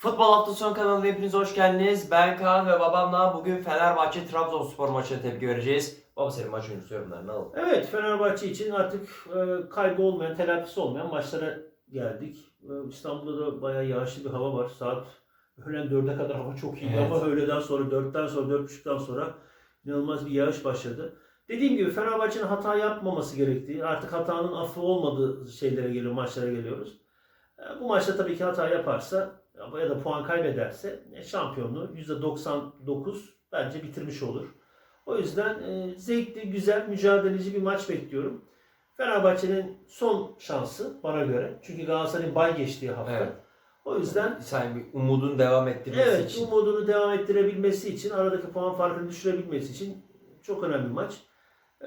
Futbol Hafta Sonu kanalına hepiniz hoş geldiniz. Ben Kaan ve babamla bugün Fenerbahçe Trabzonspor maçına tepki vereceğiz. Baba senin maç öncesi yorumlarını alalım. Evet Fenerbahçe için artık e, kaybı olmayan, telafisi olmayan maçlara geldik. E, İstanbul'da da bayağı yağışlı bir hava var. Saat öğlen 4'e kadar hava çok iyi Evet. ama öğleden sonra 4'ten sonra 4.30'dan sonra inanılmaz bir yağış başladı. Dediğim gibi Fenerbahçe'nin hata yapmaması gerektiği, artık hatanın affı olmadığı şeylere geliyor, maçlara geliyoruz. E, Bu maçta tabii ki hata yaparsa ya da puan kaybederse e, şampiyonluğu %99 bence bitirmiş olur. O yüzden e, zevkli, güzel, mücadeleci bir maç bekliyorum. Fenerbahçe'nin son şansı bana göre. Çünkü Galatasaray'ın bay geçtiği hafta. Evet. O yüzden Sen bir umudun devam ettirmesi evet için. umudunu devam ettirebilmesi için, aradaki puan farkını düşürebilmesi için çok önemli bir maç. E,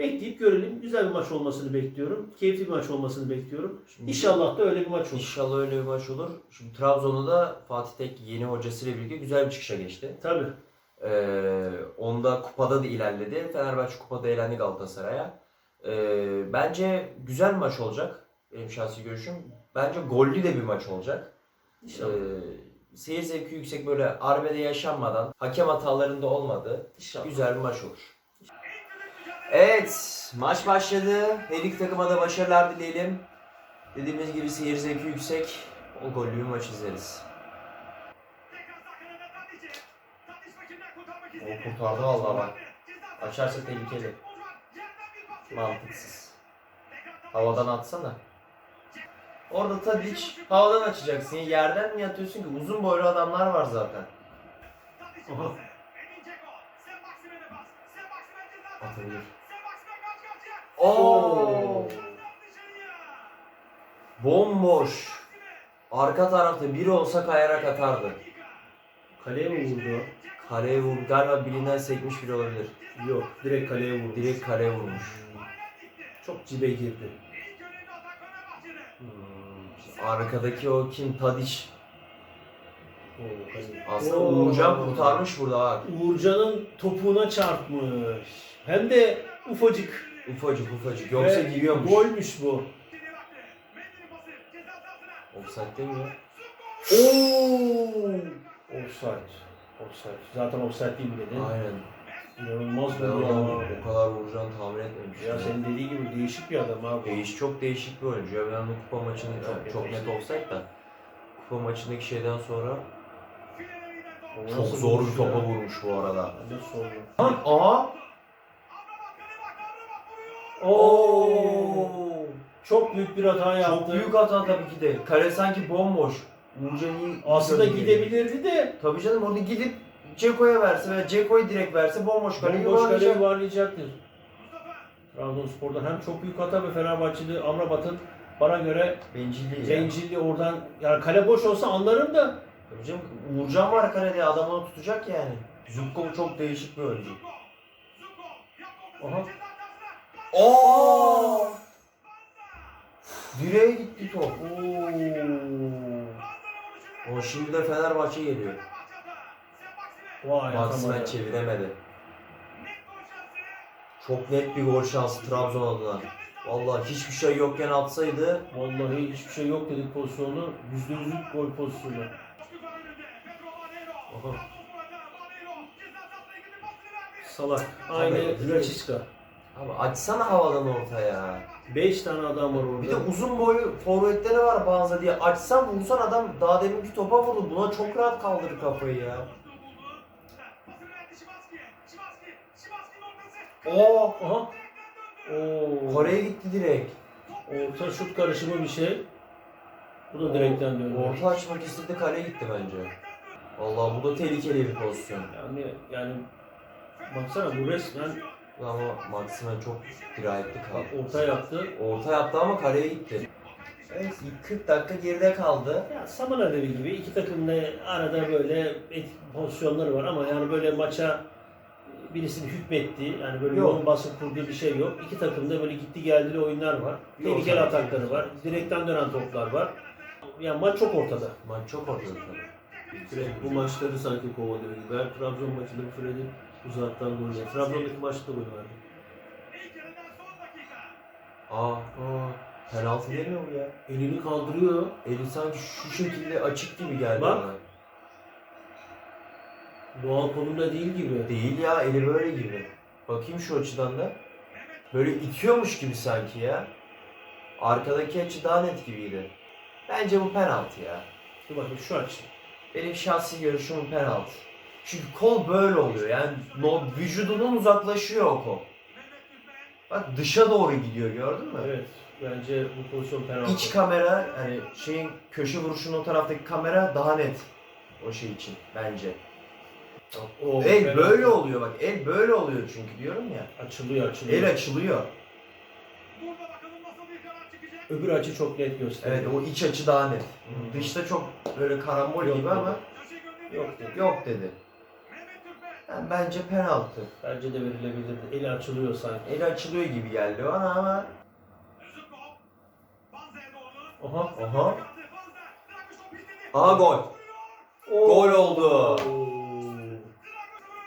bekleyip görelim. Güzel bir maç olmasını bekliyorum. Keyifli bir maç olmasını bekliyorum. Şimdi- İnşallah da öyle bir maç olur. İnşallah öyle bir maç olur. Şimdi Trabzon'da da Fatih Tek yeni hocasıyla birlikte güzel bir çıkışa geçti. Tabii. Ee, onda kupada da ilerledi. Fenerbahçe kupada eğlendi Galatasaray'a. Ee, bence güzel bir maç olacak. Benim şahsi görüşüm. Bence gollü de bir maç olacak. İnşallah. Ee, seyir zevki yüksek böyle arbede yaşanmadan, hakem hatalarında olmadı. İnşallah. Güzel bir maç olur. Evet, maç başladı. Her iki takıma da başarılar dileyelim. Dediğimiz gibi seyir zevki yüksek. O gollü bir maç izleriz. O kurtardı vallahi bak. Açarsa tehlikeli. Mantıksız. Havadan atsana. Orada tabii hiç havadan açacaksın. Yerden mi yatıyorsun ki? Uzun boylu adamlar var zaten. Atabilir. Oo! Bomboş. Arka tarafta biri olsa kayarak atardı. Kaleye mi vurdu? Kaleye vur. Galiba bilinden sekmiş biri olabilir. Yok. Direkt kaleye vurdu. Direkt kaleye vurmuş. Çok cibe girdi. Hmm. Arkadaki o kim? Tadiç. Aslında Oo. Uğurcan kurtarmış burada bak. Uğurcan'ın topuğuna çarpmış. Hem de ufacık. Ufacık ufacık. Yoksa Ve giriyormuş. Golmüş bu. Offside değil mi? Oo! Offside. Offside. Zaten offside değil mi dedi? Aynen. İnanılmaz onu ya. o kadar vuracağını tahmin etmemiştim. Ya senin dediği gibi değişik bir adam abi. Değiş çok değişik bir oyuncu. Ya ben onu kupa maçını çok çok evet. net olsaydı da kupa maçındaki şeyden sonra O çok nasıl zor bir topa ya? vurmuş bu arada. Ne sordu? Aa! Oo. Çok büyük bir hata yaptı. Çok büyük hata tabii ki de. Kale sanki bomboş. Uğurcan iyi. Aslında gidebilirdi de Tabii canım orada gidip Ceko'ya verse veya Ceko'yu direkt verse bomboş kale bomboş kale yuvarlayacak. yuvarlayacaktır. Trabzonspor'dan hem çok büyük hata ve Fenerbahçeli Amrabat'ın bana göre Bencilliği ya. Oradan yani kale boş olsa anlarım da Tabii canım Uğurcan var kalede adam onu tutacak yani. Zubkov çok değişik bir oyuncu. Aha. Oo! Direğe gitti top. Oo. O şimdi de Fenerbahçe geliyor. Vay Maksimen çeviremedi. Çok net bir gol şansı Trabzon adına. Vallahi hiçbir şey yokken atsaydı Vallahi hiçbir şey yok dedik pozisyonu. Yüzde yüzlük gol pozisyonu. Aha. Salak. Aynı Tabii. Abi açsana havadan ortaya. 5 tane adam var orada. Bir de uzun boylu forvetleri var bazı diye. Açsan vursan adam daha demin bir topa vurdu. Buna çok rahat kaldırır kafayı ya. Oo! Aha. Oo. Kore'ye gitti direkt. Orta şut karışımı bir şey. Bu da direkten döndü. Orta açmak istedi kale gitti bence. Vallahi bu da tehlikeli bir pozisyon. Yani yani baksana bu resmen Ama Maximen çok dirayetli kaldı. orta yaptı. Orta yaptı ama kaleye gitti. Evet ilk 40 dakika geride kaldı. Ya Saman Alevi gibi iki takım da arada böyle et- pozisyonları var ama yani böyle maça birisinin hükmettiği yani böyle Yok. yoğun baskı kurduğu bir şey yok. İki takımda böyle gitti geldili oyunlar var. Tehlikeli atakları var. Direkten dönen toplar var. Yani maç çok ortada. Maç çok ortada. Fred bu maçları sanki kovalıyor gibi. Ben Trabzon maçında Fred'in uzaktan gol verdi. Trabzon'daki maçta gol verdi. Aa, Aa, Penaltı mi bu ya? Elini kaldırıyor. Eli sanki şu şekilde açık gibi geldi Bak. bana. Doğal konumda değil gibi. Değil ya eli böyle gibi. Bakayım şu açıdan da. Böyle itiyormuş gibi sanki ya. Arkadaki açı daha net gibiydi. Bence bu penaltı ya. Dur bakayım şu açı. Benim şahsi görüşüm bu penaltı. Çünkü kol böyle oluyor yani no, vücudunun uzaklaşıyor o kol. Bak dışa doğru gidiyor gördün mü? Evet. Bence bu pozisyon penaltı. İç kamera yani şeyin köşe vuruşunun o taraftaki kamera daha net o şey için bence. O El penaltı. böyle oluyor bak el böyle oluyor çünkü diyorum ya. Açılıyor açılıyor. El açılıyor. Öbür açı çok net gösteriyor. Evet o iç açı daha net. Hı. Dışta çok böyle karambol Yok gibi dedi. ama Yok dedi. yok dedi. Yani bence penaltı. Bence de verilebilirdi. Eli açılıyor sanki. El açılıyor gibi geldi bana ama Oha. Aha. Aha gol. Gol oldu. Oo.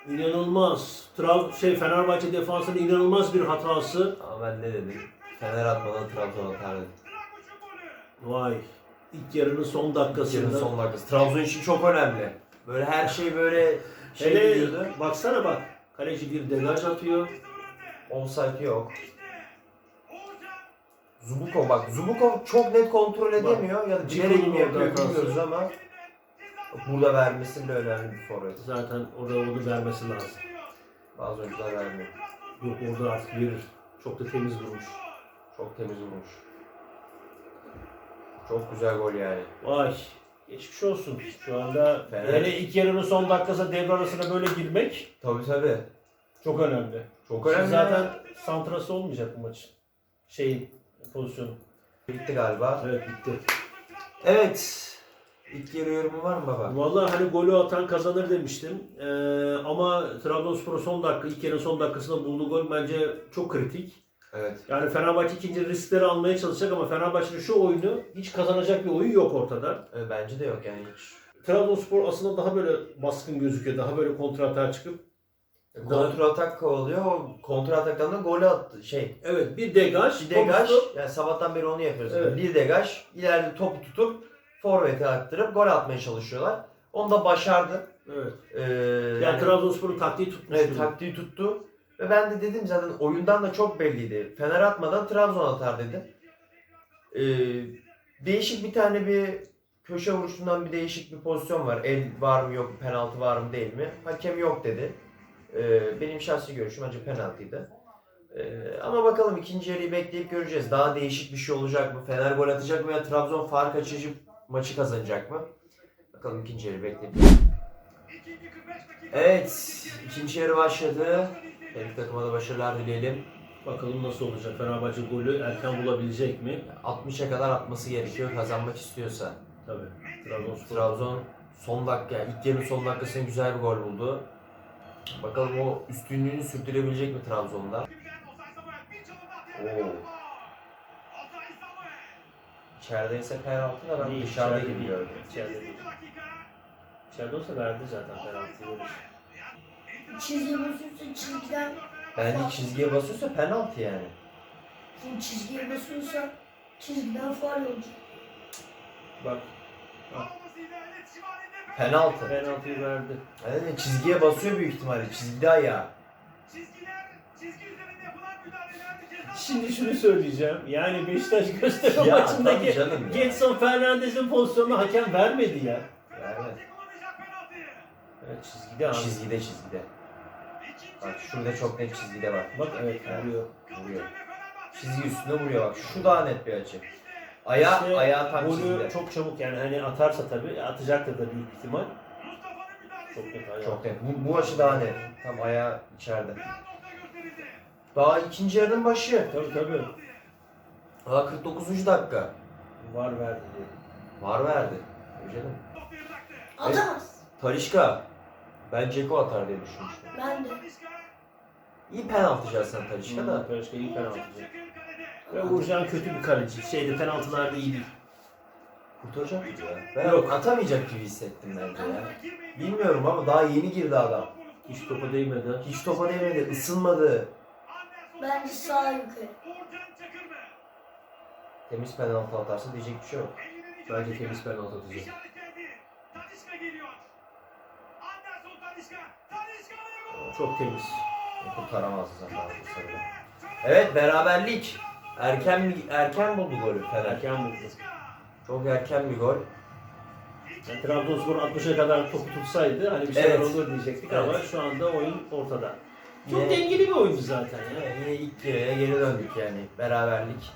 İnanılmaz. Trav şey Fenerbahçe defansının inanılmaz bir hatası. Ama ben ne dedim? Fener atmadan Trabzon atar dedim. Vay. İlk yarının son dakikasında. Yarın son dakikası. Trabzon için çok önemli. Böyle her şey böyle şey Hele gidiyordu. baksana bak. Kaleci bir degaj atıyor. Offside yok. Zubukov bak. Zubukov çok net kontrol edemiyor ya da bilerek mi yapıyor orada hatası. bilmiyoruz ama burada vermesi bile önemli bir forvet. Zaten orada onu vermesi lazım. Bazı oyuncular vermiyor. Yok orada artık verir. Çok da temiz vurmuş. Çok temiz vurmuş. Çok güzel gol yani. Vay. Geçmiş olsun. Şu anda Fener- hele ilk yarının son dakikası devre arasına böyle girmek Tabii tabii. çok önemli. Çok Şimdi önemli. zaten santrası olmayacak bu maçın. Şeyin pozisyonu. bitti galiba. Evet bitti. Evet. İlk yarı yorumu var mı baba? Vallahi hani golü atan kazanır demiştim. Ee, ama Trabzonspor son dakika, ilk yarının son dakikasında bulduğu gol bence çok kritik. Evet. Yani Fenerbahçe ikinci riskleri almaya çalışacak ama Fenerbahçe'nin şu oyunu hiç kazanacak bir oyun yok ortada. Evet, Bence de yok yani hiç. Trabzonspor aslında daha böyle baskın gözüküyor. Daha böyle kontra atağa çıkıp. Kontra atak kovalıyor. O kontra ataktan da golü attı. Şey. Evet bir degaj. Bir degaj. topu- Yani sabahtan beri onu yapıyoruz. Evet. Bir degaj. ileride topu tutup forvete attırıp gol atmaya çalışıyorlar. Onu da başardı. Evet. Ee, Yani, yani, Trabzonspor'un taktiği tutmuş. evet, taktiği tuttu. Ve ben de dedim zaten oyundan da çok belliydi. Fener atmadan Trabzon atar dedim. Ee, değişik bir tane bir köşe vuruşundan bir değişik bir pozisyon var. El var mı yok mu, penaltı var mı değil mi? Hakem yok dedi. Ee, benim şahsi görüşüm acı penaltıydı. Ee, ama bakalım ikinci yarıyı bekleyip göreceğiz. Daha değişik bir şey olacak mı? Fener gol atacak mı ya Trabzon fark açıcı maçı kazanacak mı? Bakalım ikinci yarı bekleyip. Evet, ikinci yarı başladı. Her takıma da başarılar dileyelim. Bakalım nasıl olacak. Fenerbahçe golü erken bulabilecek mi? 60'a kadar atması gerekiyor kazanmak istiyorsa. Tabii. Trabzonspor. Trabzon son dakika, ilk yarının son dakikasında güzel bir gol buldu. Bakalım o üstünlüğünü sürdürebilecek mi Trabzon'da? Oo. İçerideyse penaltı da ben İyi, dışarıda içeride gibi gördüm. İçeride. İçeride olsa verdi zaten penaltıyı. Verir. Çizgi basıyorsa çizgiden Bence çizgiye basıyorsa penaltı yani. şimdi çizgiye basıyorsa çizgiden faul olacak. Bak Penaltı. penaltıyı verdi. Yani çizgiye basıyor büyük ihtimalle. Çizgide ayağı. Şimdi şunu söyleyeceğim. Yani Beşiktaş Göztepe Ya maçındaki tabii canım ya. Getson Fernandez'in pozisyonunu hakem vermedi ya. Evet. Evet çizgide abi. Çizgide çizgide. Bak şurada çok net çizgide var. Bak evet vuruyor. Vuruyor. Çizgi üstüne vuruyor bak. Şu daha net bir açı. Aya, İşte ayağı tam çizgide. çok çabuk yani hani atarsa tabii atacaktır da büyük ihtimal. Çok net ayağı. Çok net. Bu, bu açı daha net. Tam ayağı içeride. Daha ikinci yarının başı. Tabii tabii. Daha 49. dakika. Var verdi diye. Var verdi. Canım. Atamaz. Talişka. Ben Ceko atar diye düşünmüştüm. Ben de. İyi penaltı şahsen Talişka da. Perişka iyi penaltıcı. Ve Uğurcan kötü bir kaleci. Şeyde penaltılarda iyi değil. Kurtaracak mıydı ya? Ben Yok. atamayacak gibi hissettim bence ya. Bilmiyorum ama daha yeni girdi adam. Hiç topa değmedi. Hiç topa değmedi, ısınmadı. Bence sağ yukarı. Temiz penaltı atarsa diyecek bir şey yok. Bence temiz penaltı atacak. Çok temiz. Kurtaramazdı zaten Galatasaray'ı. Evet beraberlik. Erken erken buldu golü Fener. Erken buldu. Çok erken bir gol. Yani Trabzonspor 60'a kadar topu tutsaydı hani bir şeyler Evet. olur diyecektik ama Evet. şu anda oyun ortada. Çok Yine- dengeli bir oyuncu zaten ya. Yine ilk yarıya geri döndük yani. Beraberlik.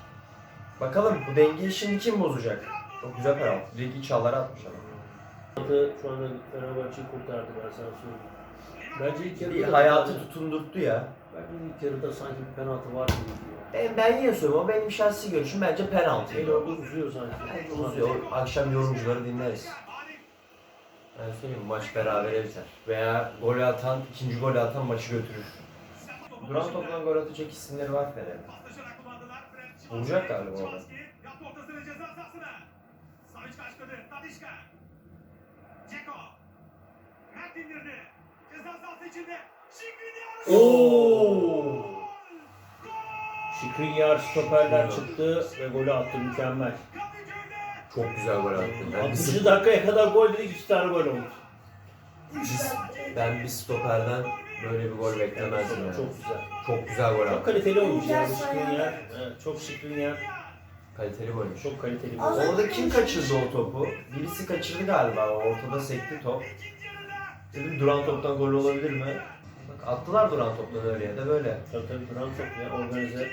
Bakalım bu dengeyi şimdi kim bozacak? Çok güzel penaltı. Direkt iç ağlara atmış adam. Şu anda Fenerbahçe'yi kurtardı ben sana söyleyeyim. Bence ilk yarıda Bir da- hayatı tutundurttu ya. Bence ilk yarıda sanki bir penaltı var gibi. Ben, ben yine söylüyorum o benim şahsi görüşüm bence penaltıydı. Eli orada uzuyor sanki. Bence uzuyor. Akşam yorumcuları dinleriz. Ben söyleyeyim maç berabere biter. Veya gol atan, ikinci gol atan maçı götürür. Duran toptan gol atacak isimleri var Fener'de. Vuracak galiba orada. Oo! Şikrinyar stoperler çıktı ve golü attı mükemmel. Çok güzel gol attı. Ben bir, 60. dakikaya kadar gol dedik 2 tane gol oldu. biz, ben bir stoperden böyle bir gol beklemezdim yani. Çok güzel. Çok güzel gol Çok attı. kaliteli oyuncu yani Şikrinyar. Evet, çok Şikrinyar. Kaliteli golmüş. Çok kaliteli oyuncu. Orada kim kaçırdı o topu? Birisi kaçırdı galiba. Ortada sekti top. Dedim duran toptan gol olabilir mi? Bak attılar duran toptan öyle ya da böyle. Tabii tabii duran çok ya organize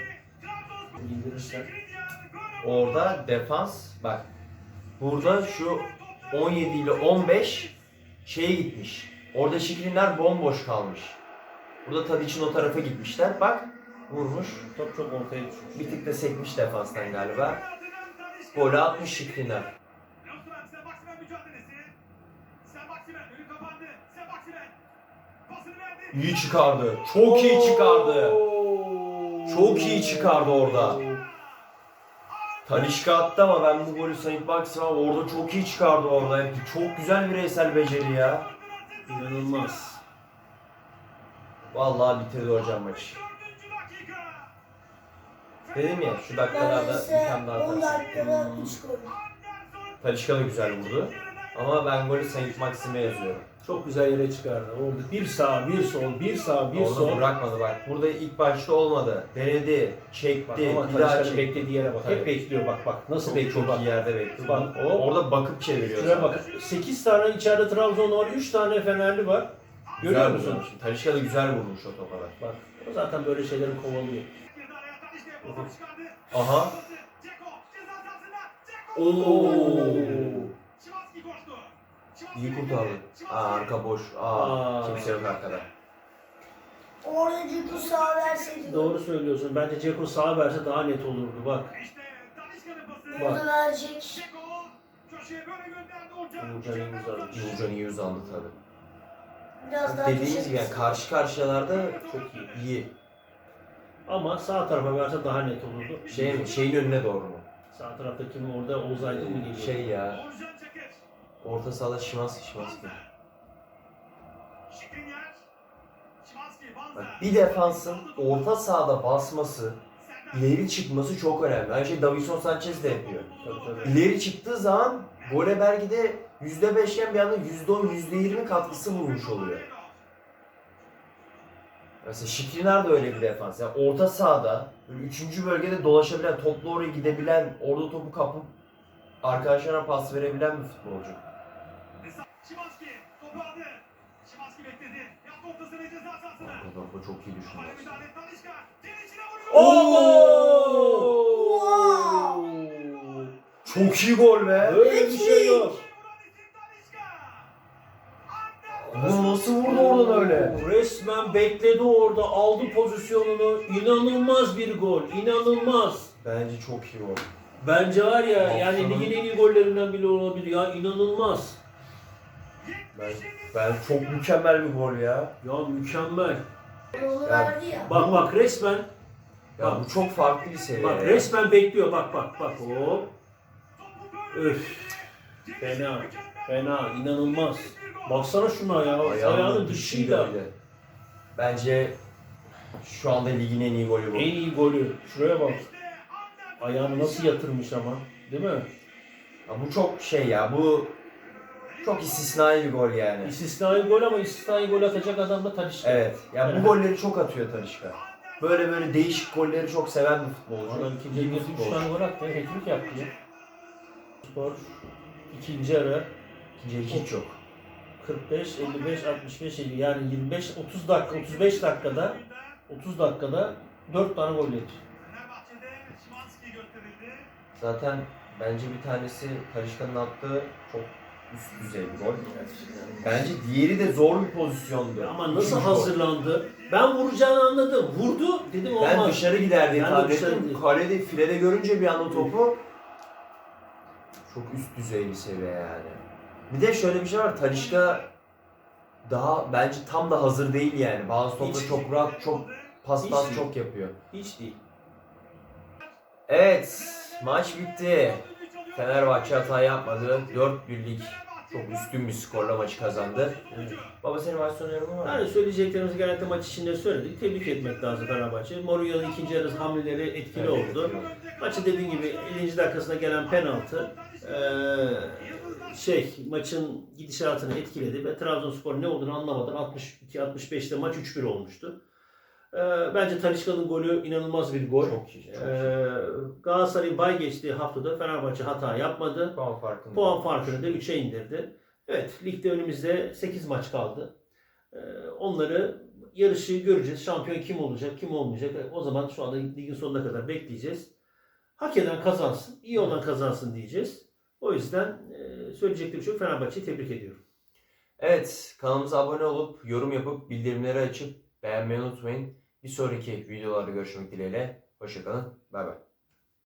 indirirsen. Orada defans bak. Burada şu 17 ile 15 şeye gitmiş. Orada Şikrinler bomboş kalmış. Burada Tadic'in o tarafa gitmişler. Bak vurmuş. Top çok ortaya düşmüş. Bir tık da sekmiş defanstan galiba. Golü atmış Şikrinler. İyi çıkardı. Çok iyi çıkardı. Çok iyi çıkardı orada. Talişka attı ama ben bu golü Saint Maximen orada çok iyi çıkardı orada. Çok güzel bireysel beceri ya. İnanılmaz. Vallahi bitirdi hocam maçı. Dedim ya şu dakikalarda bir tane daha 10 atarsın. dakikada 3 gol. Talişka da güzel vurdu. Ama ben golü Saint Maxim'e yazıyorum. Çok güzel yere çıkardı. Orada bir sağ, bir sol, bir sağ, bir Orada sol. bırakmadı bak. Burada ilk başta olmadı. Denedi, Bak çekti, ama bir daha Talişka'nın çekti. beklediği yere bak. Tabii. Hep bekliyor bak bak. Nasıl Çok, bekliyor çok bak. iyi yerde bekliyor. Bak, o- Orada bakıp çeviriyor. Şuraya zaten. bak. 8 tane içeride Trabzon var, 3 tane Fenerli var. Görüyor Güzel musun? vurmuş. Talişka da güzel vurmuş o topa da. Bak. O zaten böyle şeyleri kovalıyor. Aha. Oo. İyi kurtardı. Aa, arka boş. Aa, Aa. kimse yok arkada. Orada Cüku sağ verseydi. Doğru söylüyorsun. Bence Ceko sağa verse daha net olurdu. Bak. Orada verecek. Uğurcan Yıldız almış. Yılcan iyi yüz aldı tabi. Biraz daha Dediğimiz köşe gibi yani karşı karşıyalarda Çok iyi. iyi. Ama sağ tarafa verse daha net olurdu. Şey mi? Şeyin önüne doğru mu? Sağ tarafta kim orada? Oğuz Aydın mı geliyor? Şey ya. Orta sahada Şimanski Şimanski. Bak bir defansın orta sahada basması, ileri çıkması çok önemli. Aynı şey Davison Sanchez de yapıyor. Tabii, tabii. İleri çıktığı zaman gole belki de %5'ken bir anda %10, %20 katkısı bulmuş oluyor. Mesela Şikrinar da öyle bir defans. Yani orta sahada, böyle üçüncü bölgede dolaşabilen, topla oraya gidebilen, orada topu kapıp arkadaşlarına pas verebilen bir futbolcu. Şimanski topu aldı. Şimanski bekledi. Topu çok iyi vuruyor. Oo! Çok iyi gol be. Böyle bir şey yok. Vuran isim Talişka. Bu nasıl vurdu oradan öyle? Resmen bekledi orada, aldı pozisyonunu. İnanılmaz bir gol, inanılmaz. Bence çok iyi gol. Bence var ya, yani ligin en iyi gollerinden biri olabilir ya, inanılmaz. Ben, ben çok mükemmel bir gol ya. Ya mükemmel. Ya. Bak bak resmen, Ya bu çok farklı bir seviye. bak ya. resmen bekliyor. Bak bak bak. Hop. Öf. Fena, fena, inanılmaz. Baksana şuna ya, ayağının dışıyla. bile. Bence şu anda ligin en iyi golü bu. En iyi golü. Şuraya bak. Ayağını nasıl yatırmış ama. Değil mi? Ya bu çok şey ya bu çok istisnai bir gol yani. İstisnai gol ama istisnai gol atacak adam da Talisca. Evet. Ya bu golleri çok atıyor Talişka. Böyle böyle değişik golleri çok seven bir futbolcu. Adam ikinci yarı 3 futbolcu. tane gol attı. Hat-trick yaptı ya. Spor ikinci yarı İkinci yarı hiç yok. 45, 55, 65, 50 yani 25, 30 dakika, 35 dakikada 30 dakikada 4 tane gol yedi. Zaten bence bir tanesi Talişka'nın attığı çok üst düzey bir gol. Bence diğeri de zor bir pozisyondu. Ama nasıl Üçüncü gol. hazırlandı? Ben vuracağını anladım. Vurdu dedim Ben olmaz. dışarı gider diye Ben de tahmin dışarı ettim. diye. Kalede, filede görünce bir anda topu çok üst düzey bir seviye yani. Bir de şöyle bir şey var. Talişka daha bence tam da hazır değil yani. Bazı topları Hiç. çok rahat, çok pas pas çok yapıyor. Hiç değil. Evet, maç bitti. Fenerbahçe hata yapmadı. 4 birlik çok üstün bir skorla maçı kazandı. Baba senin maç sonu yorumun var mı? Yani söyleyeceklerimizi genelde maç içinde söyledik. Tebrik etmek lazım Fenerbahçe. Mourinho'nun ikinci yarı hamleleri etkili Evet, oldu. etkili. Maçı dediğin gibi 50. dakikasında gelen penaltı eee, şey maçın gidişatını etkiledi ve Trabzonspor ne olduğunu anlamadan 62-65'te maç 3-1 olmuştu. Eee, bence Talişka'nın golü inanılmaz bir gol. Çok iyi. Çok iyi. Eee Galatasaray'ın bay geçtiği haftada Fenerbahçe hata yapmadı. Puan farkında. Puan farkını da 3'e indirdi. Evet, ligde önümüzde 8 maç kaldı. Ee, onları yarışı göreceğiz. Şampiyon kim olacak, kim olmayacak. O zaman şu anda ligin sonuna kadar bekleyeceğiz. Hak eden kazansın, iyi olan kazansın diyeceğiz. O yüzden e, söyleyeceklerim çok Fenerbahçe'yi tebrik ediyorum. Evet, kanalımıza abone olup, yorum yapıp, bildirimleri açıp beğenmeyi unutmayın. Bir sonraki videolarda görüşmek dileğiyle. Hoşçakalın. Bay bay.